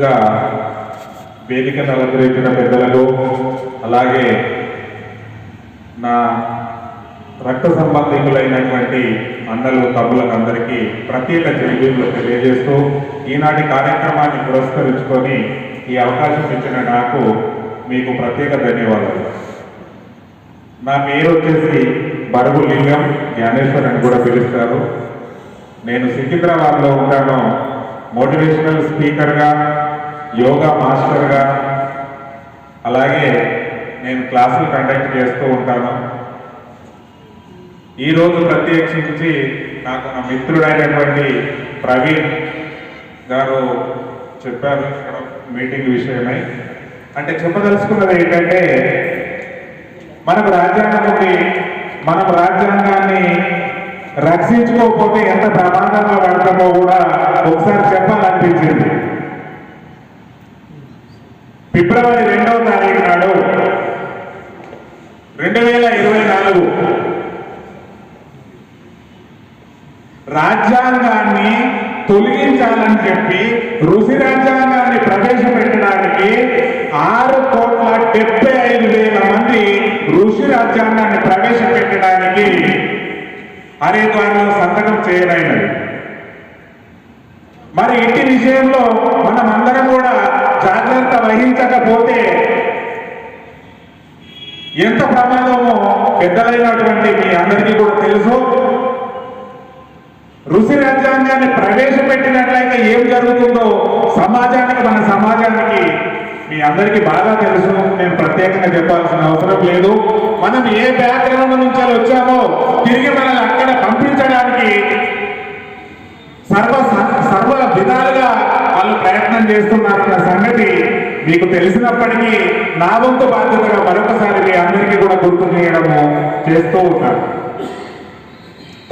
ముందుగా వేదికను అలంకరించిన పెద్దలకు అలాగే నా రక్త సంబంధికులైనటువంటి అన్నలు తమ్ములకు అందరికీ ప్రత్యేక జైబీలు తెలియజేస్తూ ఈనాటి కార్యక్రమాన్ని పురస్కరించుకొని ఈ అవకాశం ఇచ్చిన నాకు మీకు ప్రత్యేక ధన్యవాదాలు. నా పేరు వచ్చేసి బరువు లింగం జ్ఞానేశ్వర్ అని కూడా పిలుస్తారు. నేను సికింద్రాబాద్లో ఉంటాను. మోటివేషనల్ స్పీకర్గా యోగా మాస్టర్గా అలాగే నేను క్లాసులు కండక్ట్ చేస్తూ ఉంటాను. ఈరోజు ప్రత్యేకించి నాకు నా మిత్రుడైనటువంటి ప్రవీణ్ గారు చెప్పారు ఇక్కడ మీటింగ్ విషయమై. అంటే చెప్పదలుచుకున్నది ఏంటంటే మనకు రాజ్యాంగం ఉంది మనం రాజ్యాంగాన్ని రక్షించుకోకపోతే ఎంత ప్రమాదంలో పడతామో కూడా ఒకసారి చెప్పాలనిపించింది. ఫిబ్రవరి రెండవ తారీఖు నాడు రెండు వేల ఇరవై నాలుగు రాజ్యాంగాన్ని తొలగించాలని చెప్పి ఋషి రాజ్యాంగాన్ని ప్రవేశపెట్టడానికి ఆరు కోట్ల డెబ్బై ఐదు వేల మంది ఋషి రాజ్యాంగాన్ని ప్రవేశపెట్టడానికి హరిద్వార్లో సంతకం చేయనైనది మరి ఇంటి విషయంలో మనం అందరం కూడా జాగ్రత్త వహించకపోతే ఎంత ప్రమాదమో పెద్దలైనటువంటి మీ అందరికీ కూడా తెలుసు. ఋషి రాజ్యాంగాన్ని ప్రవేశపెట్టినట్లయితే ఏం జరుగుతుందో సమాజానికి మన సమాజానికి మీ అందరికీ బాగా తెలుసు. నేను ప్రత్యేకంగా చెప్పాల్సిన అవసరం లేదు. మనం ఏ బ్యాక్గ్రౌండ్ నుంచి వచ్చామో తిరిగి మనల్ని అక్కడ పంపించడానికి సర్వ సర్వ విధాలుగా వాళ్ళు ప్రయత్నం చేస్తున్నారన్న మీకు తెలిసినప్పటికీ నా వంతు బాధ్యతగా మరొకసారి మీ అందరికీ కూడా గుర్తు చేయడము చేస్తూ ఉంటాను.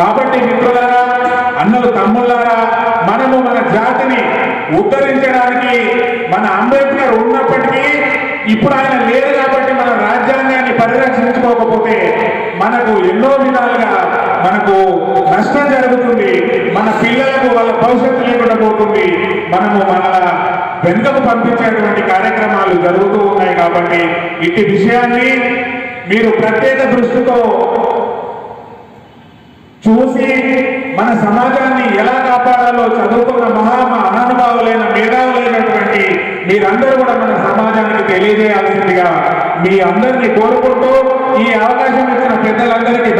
కాబట్టి మిత్రులారా అన్నలు తమ్ముళ్ళారా మనము మన జాతిని ఉద్ధరించడానికి మన అంబేద్కర్ ఉన్నప్పటికీ ఇప్పుడు ఆయన లేరు కాబట్టి మన రాజ్యాంగాన్ని పరిరక్షించుకోకపోతే మనకు ఎన్నో విధాలుగా మనకు నష్టం జరుగుతుంది. మన పిల్లలకు వాళ్ళ భవిష్యత్తు లేకుండా పోతుంది. మనము మన వెనుకకు పంపించేటువంటి కార్యక్రమాలు జరుగుతూ ఉన్నాయి కాబట్టి ఇట్టి విషయాన్ని మీరు ప్రత్యేక దృష్టితో చూసి మన సమాజాన్ని ఎలా కాపాడాలో చదువుకున్న మహా మహానుభావులైన మేధావులైనటువంటి మీరందరూ కూడా మన సమాజానికి తెలియజేయాల్సిందిగా మీ అందరినీ కోరుకుంటూ ఈ అవకాశం ఇచ్చిన పెద్దలందరికీ